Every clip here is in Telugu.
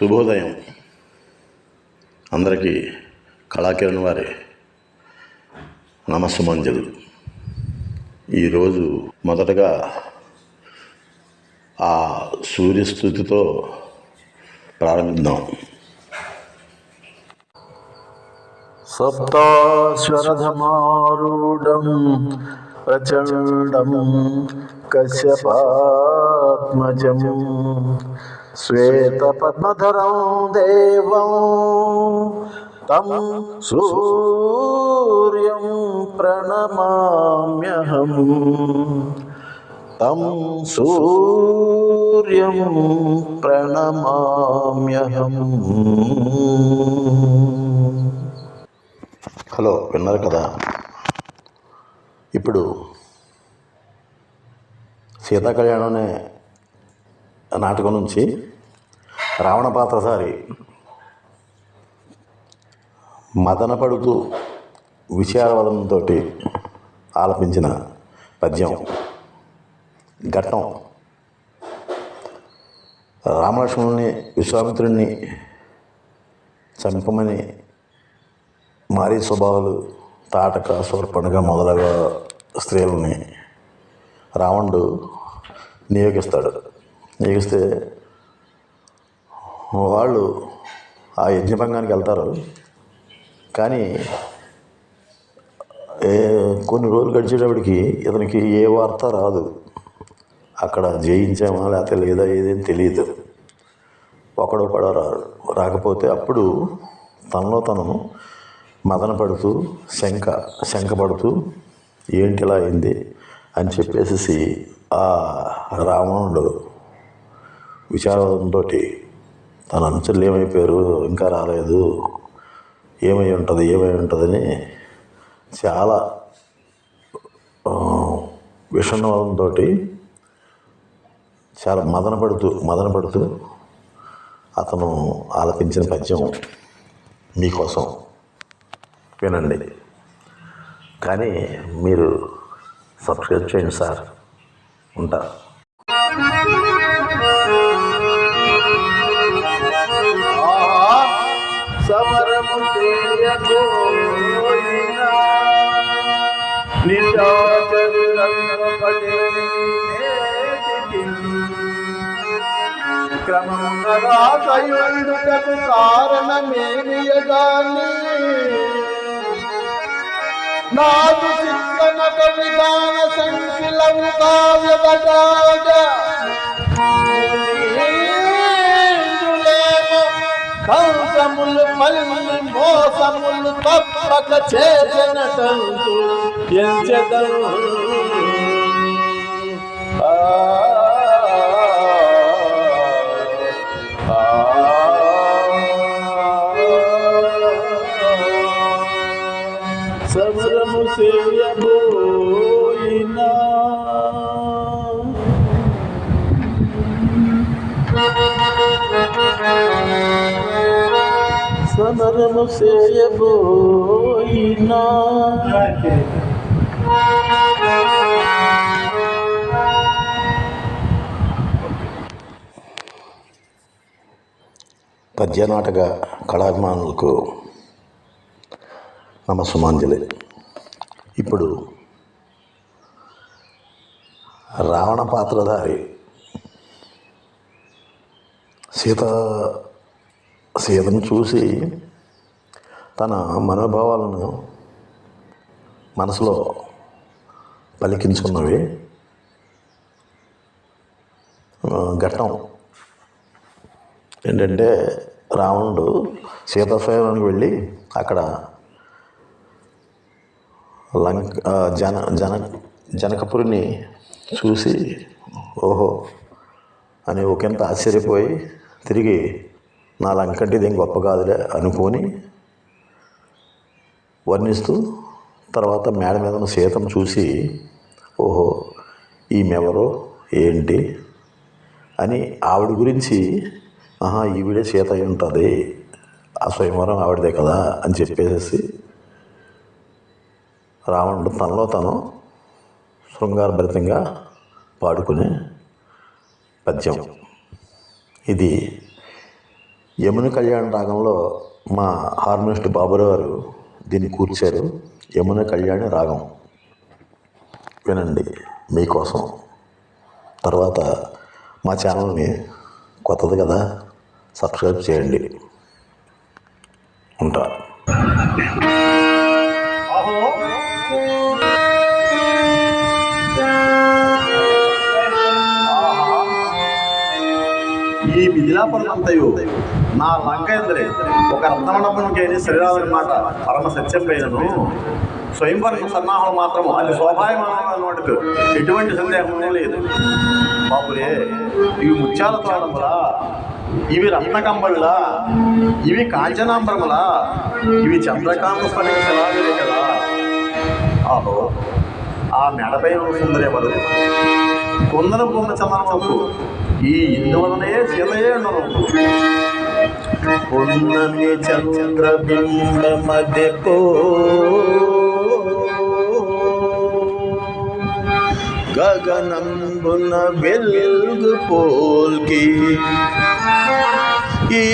శుభోదయం. అందరికీ కళాకిరణ్ వారి నమస్సుమంజలు. ఈరోజు మొదటగా ఆ సూర్యస్థుతితో ప్రారంభిద్దాం. సప్తాశ్వరధమారూఢం ప్రచండం కశ్యపాత్మజం శ్వేతపద్మధరం దేవం తం సూర్యం ప్రణమామ్యహం తం సూర్యం ప్రణమామ్యహం హలో విన్నారు కదా? ఇప్పుడు సీతాకళ్యాణం అనే నాటకం నుంచి రావణ పాత్రసారి మదన పడుతూ ఆలపించిన పద్యం ఘట్టం. రామలక్ష్మణుని విశ్వామిత్రుడిని చంపమని మారీ స్వభావాలు తాటక శూర్పణగా మొదలగా స్త్రీలని రావణుడు నియోగిస్తాడు. నియోగిస్తే వాళ్ళు ఆ యజ్ఞభంగానికి వెళ్తారు. కానీ ఏ కొన్ని రోజులు గడిచేటప్పటికి ఇతనికి ఏ వార్త రాదు. అక్కడ జయించామా లేకపోతే లేదా ఏదేం తెలియదు ఒకడో పడో రాడు రాకపోతే అప్పుడు తనలో తను మదన పడుతూ శంక శంక పడుతూ ఏంటి ఇలా అయింది? అని చెప్పేసి రావణుడు విచారంతో తన అనుచరులు ఏమైపోయారు ఇంకా రాలేదు. ఏమై ఉంటుంది ఏమై ఉంటుందని చాలా ఆ, చాలా మదన పడుతూ మదన పడుతూ అతను ఆలపించిన పద్యం మీకోసం వినండి. కానీ మీరు సబ్స్క్రైబ్ చేయండి సార్. ఉంటారు. సమరము చేయబోయినా నిశాచరులను పడేటికి కారణమేమియగాని నాదు చిత్తనక విధాన సంకిలము కావ్యపటాగా కంసములు మల్లి మోసములు తప్పక చేసినటంతు ఎంచెదరు ఆ, సమరము చేయబోయినా సమరము చేయబోయినా పద్యనాటక కళాభిమానులకు నమస్సుమాంజలి. ఇప్పుడు రావణ పాత్రధారి సీత సీతను చూసి తన మనోభావాలను మనసులో పలికించుకున్నవి ఘట్టం. ఏంటంటే రావణుడు సీతాస్వయానికి వెళ్ళి అక్కడ లంక జన జన జనకపురిని చూసి ఓహో అని ఒకంత ఆశ్చర్యపోయి తిరిగి నా లంకంటే ఇదేం గొప్ప కాదులే అనుకొని వర్ణిస్తూ తర్వాత మేడ మీద ఉన్న సీతను చూసి ఓహో ఈమెవరో ఏంటి? అని ఆవిడ గురించి ఆహా ఈవిడే సీత అయి ఉంటుంది ఆ స్వయంవరం ఆవిడదే కదా అని చెప్పేసి రావణుడు తనలో తను శృంగారభరితంగా పాడుకునే పద్యం. ఇది యమున కళ్యాణ రాగంలో మా హార్మోనిస్ట్ బాబురావు గారు దీన్ని కూర్చారు. యమున కళ్యాణి రాగం. వినండి మీకోసం. తర్వాత మా ఛానల్ని కొత్తది కదా సబ్స్క్రైబ్ చేయండి. ఉంటా. ఈ మిథిలాపురమంతయు నా లంకేంద్రే ఒక రత్నమండపంకేని శ్రీరాముని మాట పరమ సత్యం పైనను స్వయంవరకు సన్నాహం మాత్రము అది శోభాయమానం ఎటువంటి సందేహమే లేదు. బాబురే ఇవి ముత్యాల తోడములా ఇవి రత్నకంబళ్ళ ఇవి కాంచనాంబరములా ఇవి చంద్రకాంత స్ఫటికశిలాలులే కదా. ఆహో ఆ మెడపై సుందరెవరు కొందన పొంద చందనము ఈ ఇందువలనే సీతయే ఉండను పున్నమి చంద్రబింబ మధ్యపో గగనంబున వెల్గు పోల్కి. ఈ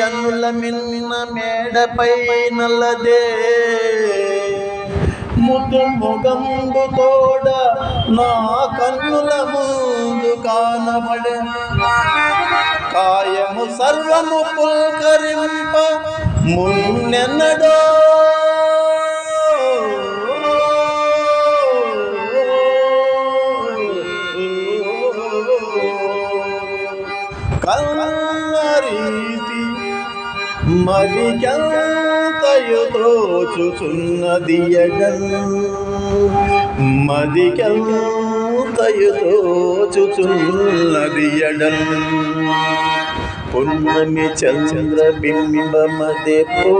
అన్నుల మిన్న మేడపై నల్లదే. ముద్దు ముగంబు తోడ నా కన్నుల ముందు కానబడే కాయము సర్వము పుల్కరింప మున్నెన్నడో. కల్లరీతి మదికెంతయు తోచుచున్నది తయుతోచుచున్నదియగల్ మదికల్ తయుతోచుచున్నదియగల్ పుణ్యమి చంద్రబింబమదే పో.